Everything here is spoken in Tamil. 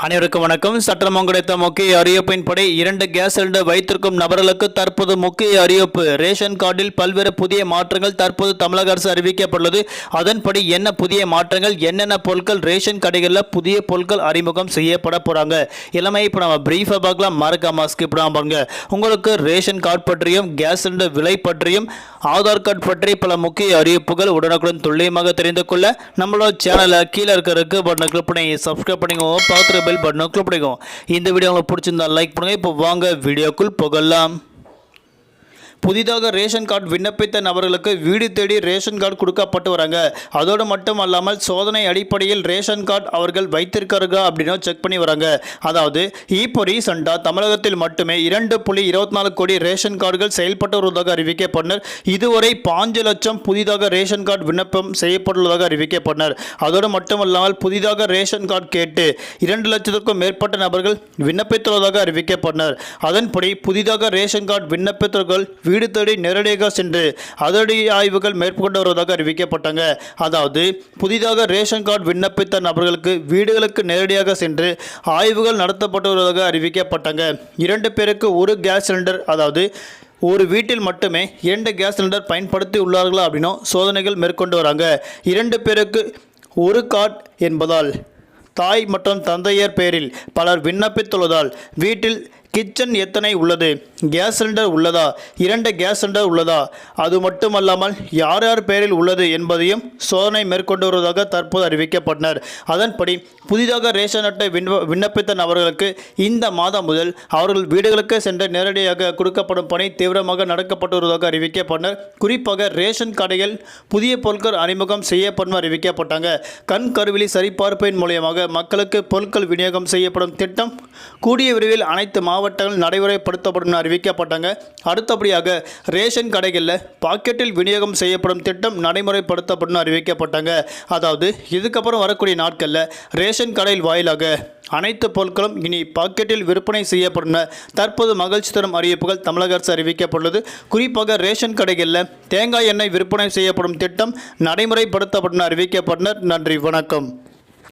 அனைவருக்கும் வணக்கம். சட்டமம் கிடைத்த முக்கிய அறிவிப்பின்படி இரண்டு கேஸ் சிலிண்டர் வைத்திருக்கும் நபர்களுக்கு தற்போது முக்கிய அறிவிப்பு. ரேஷன் கார்டில் பல்வேறு புதிய மாற்றங்கள் தற்போது தமிழக அரசு அறிவிக்கப்பட்டுள்ளது. அதன்படி என்ன புதிய மாற்றங்கள் என்னென்ன பொருட்கள் ரேஷன் கடைகளில் புதிய பொருட்கள் அறிமுகம் செய்யப்பட போறாங்க? எல்லாமே இப்போ நம்ம பிரீஃபாக பார்க்கலாம். மறக்காம ஸ்கிப் பாருங்க. உங்களுக்கு ரேஷன் கார்டு பற்றியும் கேஸ் சிலிண்டர் விலை பற்றியும் ஆதார் கார்டு பற்றி பல முக்கிய அறிவிப்புகள் உடனுக்குடன் துல்லியமாக தெரிந்து கொள்ள நம்மளோட சேனலை கீழே இருக்கிறதுக்கு பட்டனை கிளிக் பண்ணி சப்ஸ்கிரைப் பண்ணிங்க பார்த்துட்டு பெல் பட்டனை கிளிக் பண்ணிக்கோங்க. இந்த வீடியோ உங்களுக்கு பிடிச்சிருந்தா லைக் பண்ணுங்க. இப்போ வாங்க வீடியோக்குள் புகழலாம் புதிதாக ரேஷன் கார்டு விண்ணப்பித்த நபர்களுக்கு வீடு தேடி ரேஷன் கார்டு கொடுக்கப்பட்டு வராங்க. அதோடு மட்டும் அல்லாமல் சோதனை அடிப்படையில் ரேஷன் கார்டு அவர்கள் வைத்திருக்காருங்க அப்படின்னு செக் பண்ணி வராங்க. அதாவது இப்போ ரீசெண்டாக தமிழகத்தில் மட்டுமே இரண்டு புள்ளி இருபத்தி நாலு கோடி ரேஷன் கார்டுகள் செயல்பட்டு வருவதாக அறிவிக்கப்பட்டனர். இதுவரை பாஞ்சு லட்சம் புதிதாக ரேஷன் கார்டு விண்ணப்பம் செய்யப்பட்டுள்ளதாக அறிவிக்கப்பட்டனர். அதோடு மட்டுமல்லாமல் புதிதாக ரேஷன் கார்டு கேட்டு இரண்டு லட்சத்திற்கும் மேற்பட்ட நபர்கள் விண்ணப்பித்துள்ளதாக அறிவிக்கப்பட்டனர். அதன்படி புதிதாக ரேஷன் கார்டு விண்ணப்பித்தவர்கள் வீடு தேடி நேரடியாக சென்று அதிரடி ஆய்வுகள் மேற்கொண்டு வருவதாக அறிவிக்கப்பட்டாங்க. அதாவது புதிதாக ரேஷன் கார்டு விண்ணப்பித்த நபர்களுக்கு வீடுகளுக்கு நேரடியாக சென்று ஆய்வுகள் நடத்தப்பட்டு வருவதாக அறிவிக்கப்பட்டாங்க. இரண்டு பேருக்கு ஒரு கேஸ் சிலிண்டர் அதாவது ஒரு வீட்டில் மட்டுமே இரண்டு கேஸ் சிலிண்டர் பயன்படுத்தி உள்ளார்களா அப்படின்னும் சோதனைகள் மேற்கொண்டு வராங்க. இரண்டு பேருக்கு ஒரு கார்டு என்பதால் தாய் மற்றும் தந்தையர் பெயரில் பலர் விண்ணப்பித்துள்ளதால் வீட்டில் கிச்சன் எத்தனை உள்ளது? கேஸ் சிலிண்டர் உள்ளதா? இரண்டு கேஸ் சிலிண்டர் உள்ளதா? அது மட்டுமல்லாமல் யார் யார் பெயரில் உள்ளது என்பதையும் சோதனை மேற்கொண்டு வருவதாக தற்போது அறிவிக்கப்பட்டனர். அதன்படி புதிதாக ரேஷன் அட்டை விண்ண விண்ணப்பித்த நபர்களுக்கு இந்த மாதம் முதல் அவர்கள் வீடுகளுக்கு சென்று நேரடியாக கொடுக்கப்படும் பணி தீவிரமாக நடக்கப்பட்டு வருவதாக அறிவிக்கப்பட்டனர். குறிப்பாக ரேஷன் கடைகள் புதிய பொருட்கள் அறிமுகம் செய்யப்படும் அறிவிக்கப்பட்டாங்க. கண் கருவிலி சரிபார்ப்பின் மூலியமாக மக்களுக்கு பொருட்கள் விநியோகம் செய்யப்படும் திட்டம் கூடிய விரைவில் அனைத்து மாவட்டங்கள் நடைமுறைப்படுத்தப்படும் அறிவிக்கப்பட்டாங்க. அடுத்தபடியாக ரேஷன் கடைகளில் பாக்கெட்டில் விநியோகம் செய்யப்படும் திட்டம் நடைமுறைப்படுத்தப்படும் அறிவிக்கப்பட்டாங்க. அதாவது இதுக்கப்புறம் வரக்கூடிய நாட்களில் ரேஷன் கடையில் வாயிலாக அனைத்து பொருட்களும் இனி பாக்கெட்டில் விற்பனை செய்யப்படும் தற்போது மகிழ்ச்சி தரும் அறிவிப்புகள் தமிழக அரசு அறிவிக்கப்பட்டுள்ளது. குறிப்பாக ரேஷன் கடைகளில் தேங்காய் எண்ணெய் விற்பனை செய்யப்படும் திட்டம் நடைமுறைப்படுத்தப்படும் அறிவிக்கப்பட்டனர். நன்றி வணக்கம்.